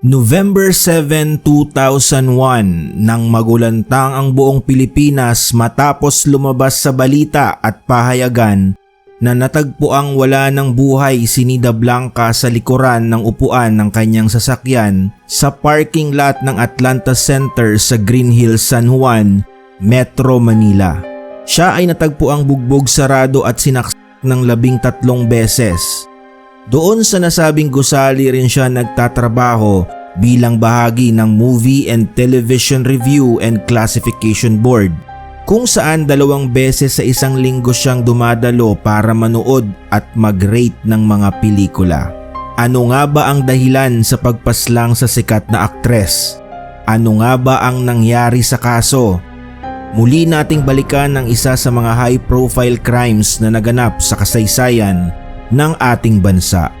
November 7, 2001 nang magulantang ang buong Pilipinas matapos lumabas sa balita at pahayagan na natagpo ang wala ng buhay si Nida Blanca sa likuran ng upuan ng kanyang sasakyan sa parking lot ng Atlanta Center sa Green Hills, San Juan, Metro Manila. Siya ay natagpo ang bugbog sarado at sinaksak ng labing tatlong beses. Doon sa nasabing gusali rin siya nagtatrabaho bilang bahagi ng Movie and Television Review and Classification Board kung saan dalawang beses sa isang linggo siyang dumadalo para manood at mag-rate ng mga pelikula. Ano nga ba ang dahilan sa pagpaslang sa sikat na aktres? Ano nga ba ang nangyari sa kaso? Muli nating balikan ang isa sa mga high-profile crimes na naganap sa kasaysayan ng ating bansa.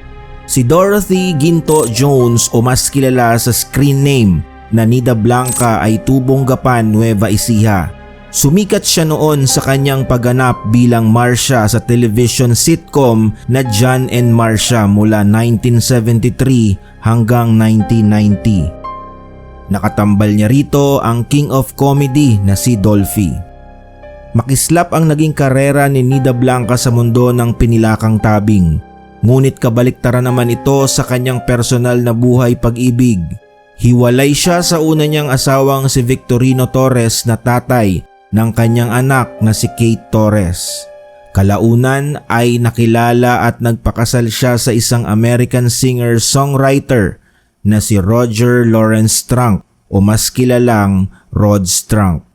Si Dorothy Ginto Jones o mas kilala sa screen name na Nida Blanca ay tubong gapan Nueva Ecija. Sumikat siya noon sa kanyang pagganap bilang Marcia sa television sitcom na John and Marcia mula 1973 hanggang 1990. Nakatambal niya rito ang King of Comedy na si Dolphy. Makislap ang naging karera ni Nida Blanca sa mundo ng pinilakang tabing. Ngunit kabaliktaran naman ito sa kanyang personal na buhay pag-ibig. Hiwalay siya sa una niyang asawang si Victorino Torres na tatay ng kanyang anak na si Kate Torres. Kalaunan ay nakilala at nagpakasal siya sa isang American singer-songwriter na si Roger Lawrence Strunk o mas kilalang Rod Strunk.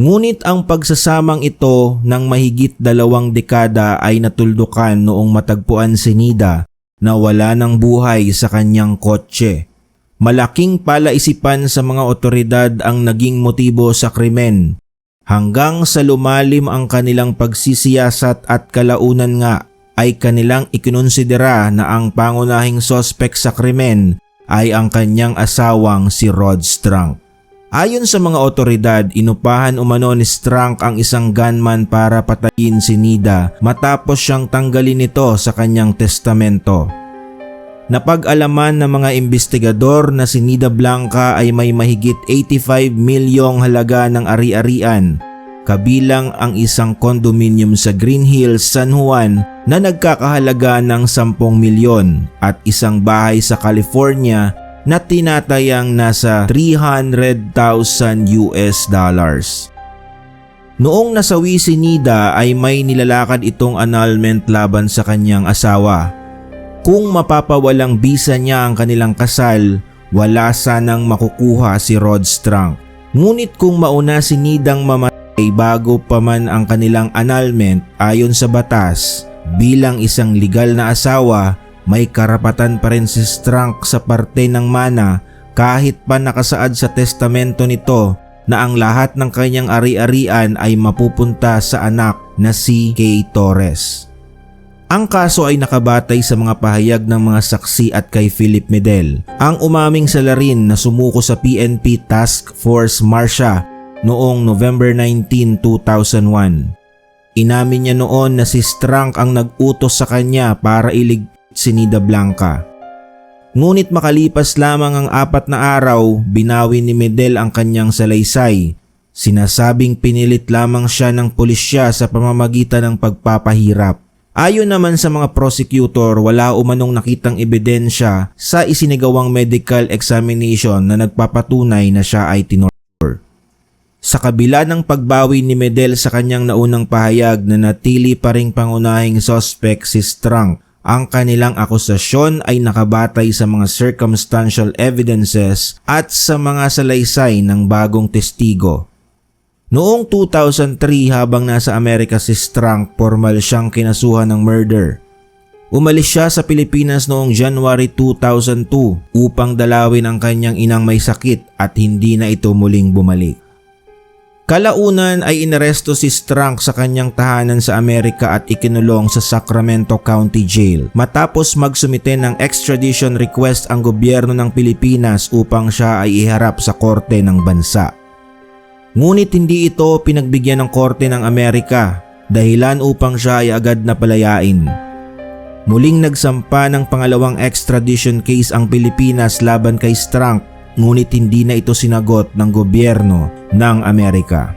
Ngunit ang pagsasamang ito ng mahigit dalawang dekada ay natuldukan noong matagpuan si Nida na wala ng buhay sa kanyang kotse. Malaking palaisipan sa mga otoridad ang naging motibo sa krimen hanggang sa lumalim ang kanilang pagsisiyasat at kalaunan nga ay kanilang ikinonsidera na ang pangunahing sospek sa krimen ay ang kanyang asawang si Rod Strunk. Ayon sa mga otoridad, inupahan umano ni Strunk ang isang gunman para patayin si Nida matapos siyang tanggalin ito sa kanyang testamento. Napag-alaman ng mga investigador na si Nida Blanca ay may mahigit 85 milyong halaga ng ari-arian kabilang ang isang condominium sa Green Hills, San Juan na nagkakahalaga ng 10 milyon at isang bahay sa California na tinatayang nasa 300,000 US dollars. Noong nasawi si Nida ay may nilalakad itong annulment laban sa kanyang asawa. Kung mapapawalang bisa niya ang kanilang kasal, wala sanang makukuha si Rod Strunk. Ngunit kung mauna si Nidang mamatay bago pa man ang kanilang annulment ayon sa batas, bilang isang legal na asawa may karapatan pa rin si Strunk sa parte ng mana kahit pa nakasaad sa testamento nito na ang lahat ng kanyang ari-arian ay mapupunta sa anak na si Kay Torres. Ang kaso ay nakabatay sa mga pahayag ng mga saksi at kay Philip Medel, ang umaming salarin na sumuko sa PNP Task Force Marcia noong November 19, 2001. Inamin niya noon na si Strunk ang nag-utos sa kanya para ilig si Nida Blanca. Ngunit makalipas lamang ang apat na araw, binawi ni Medel ang kanyang salaysay. Sinasabing pinilit lamang siya ng pulisya sa pamamagitan ng pagpapahirap. Ayon naman sa mga prosecutor, wala umanong nakitang ebidensya sa isinigawang medical examination na nagpapatunay na siya ay tinorture. Sa kabila ng pagbawi ni Medel sa kanyang naunang pahayag na natili pa ring pangunahing suspect si Strunk ang kanilang akusasyon ay nakabatay sa mga circumstantial evidences at sa mga salaysay ng bagong testigo. Noong 2003 habang nasa Amerika si Strunk, formal siyang kinasuhan ng murder. Umalis siya sa Pilipinas noong January 2002 upang dalawin ang kanyang inang may sakit at hindi na ito muling bumalik. Kalaunan ay inaresto si Strunk sa kanyang tahanan sa Amerika at ikinulong sa Sacramento County Jail matapos magsumite ng extradition request ang gobyerno ng Pilipinas upang siya ay iharap sa korte ng bansa. Ngunit hindi ito pinagbigyan ng korte ng Amerika dahilan upang siya ay agad na palayain. Muling nagsampa ng pangalawang extradition case ang Pilipinas laban kay Strank ngunit hindi na ito sinagot ng gobyerno ng Amerika.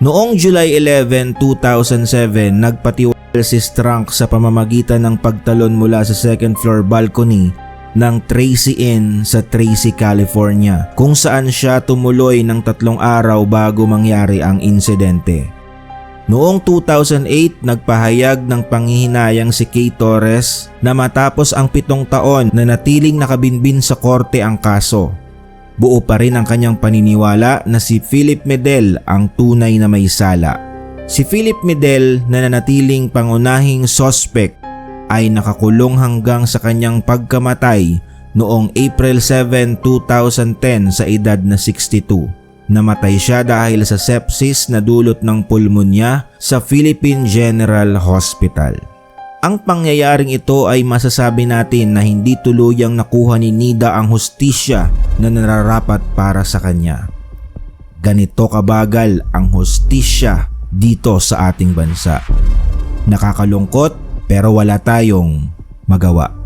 Noong July 11, 2007, nagpatiwala si Strank sa pamamagitan ng pagtalon mula sa second floor balcony ng Tracy Inn sa Tracy, California kung saan siya tumuloy ng tatlong araw bago mangyari ang insidente. Noong 2008, nagpahayag ng panghihinayang si Kay Torres na matapos ang pitong taon na natiling nakabinbin sa korte ang kaso. Buo pa rin ang kanyang paniniwala na si Philip Medel ang tunay na may sala. Si Philip Medel na nanatiling pangunahing sospek ay nakakulong hanggang sa kanyang pagkamatay noong April 7, 2010 sa edad na 62. Namatay siya dahil sa sepsis na dulot ng pulmonya sa Philippine General Hospital. Ang pangyayaring ito ay masasabi natin na hindi tuluyang nakuha ni Nida ang hustisya na nararapat para sa kanya. Ganito kabagal ang hustisya dito sa ating bansa. Nakakalungkot pero wala tayong magawa.